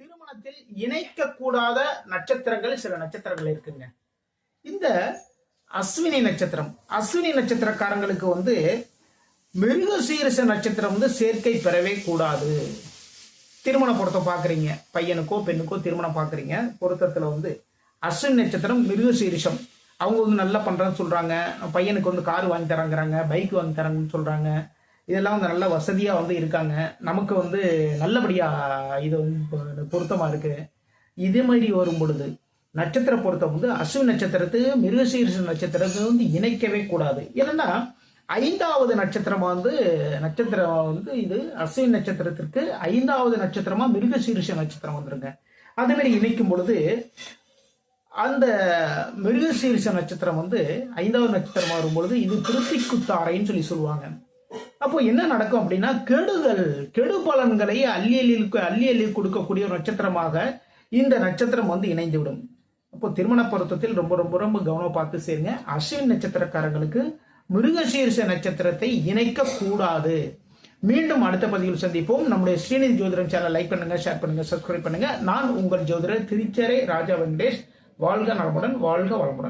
திருமணத்தில் இணைக்கக்கூடாத நட்சத்திரங்கள் சில நட்சத்திரங்கள் இருக்குங்க. இந்த அஸ்வினி நட்சத்திரம் அஸ்வினி நட்சத்திரக்காரங்களுக்கு வந்து மிருகசீரிச நட்சத்திரம் வந்து சேர்க்கை பெறவே கூடாது. திருமண பொருத்தம் பார்க்குறீங்க. பையனுக்கோ பெண்ணுக்கோ திருமணம் பார்க்குறீங்க. பொருத்தத்தில் வந்து அஸ்வினி நட்சத்திரம் மிருகசீரிஷம். அவங்க வந்து நல்லா பண்ணுறேன்னு சொல்கிறாங்க பையனுக்கு வந்து கார் வாங்கி தராங்கிறாங்க பைக் வாங்கி தராங்கன்னு சொல்கிறாங்க இதெல்லாம் வந்து நல்ல வசதியாக வந்து இருக்காங்க. நமக்கு வந்து நல்லபடியாக இது வந்து பொருத்தமாக இருக்குது இதே மாதிரி வரும் பொழுது நட்சத்திர பொருத்தம் வந்து அசு நட்சத்திரத்துக்கு மிருகசீரிஷ நட்சத்திரத்துக்கு வந்து இணைக்கவே கூடாது. ஏன்னா ஐந்தாவது நட்சத்திரமா வந்து நட்சத்திரம் வந்து இது அசுவின் நட்சத்திரத்திற்கு ஐந்தாவது நட்சத்திரமா மிருகசீரிஷ நட்சத்திரம் வந்துருங்க. அதே மாதிரி இணைக்கும் பொழுது அந்த மிருகசீரிஷ நட்சத்திரம் வந்து ஐந்தாவது நட்சத்திரமா வரும்பொழுது இது திருத்திக்குத்தாரைன்னு சொல்லி சொல்லுவாங்க. அப்போ என்ன நடக்கும் அப்படின்னா கெடுதல் கெடு பலன்களை அள்ளி அள்ளி அள்ளி அள்ளி கொடுக்கக்கூடிய நட்சத்திரமாக இந்த நட்சத்திரம் வந்து இணைந்துவிடும். அப்போ திருமண பொருத்தத்தில் ரொம்ப ரொம்ப ரொம்ப கவனம் பார்த்து சேருங்க. அஸ்வின் நட்சத்திரக்காரங்களுக்கு மிருகசீரிஷ நட்சத்திரத்தை இணைக்க கூடாது மீண்டும் அடுத்த பதிவில் சந்திப்போம். நம்முடைய ஸ்ரீநிதி ஜோதிடம் சேனல் லைக் பண்ணுங்க ஷேர் பண்ணுங்க சப்ஸ்கிரைப் பண்ணுங்க. நான் உங்கள் ஜோதிடர் திருச்சரை ராஜா வெங்கடேஷ். வாழ்க நலமுடன் வாழ்க வளமுடன்.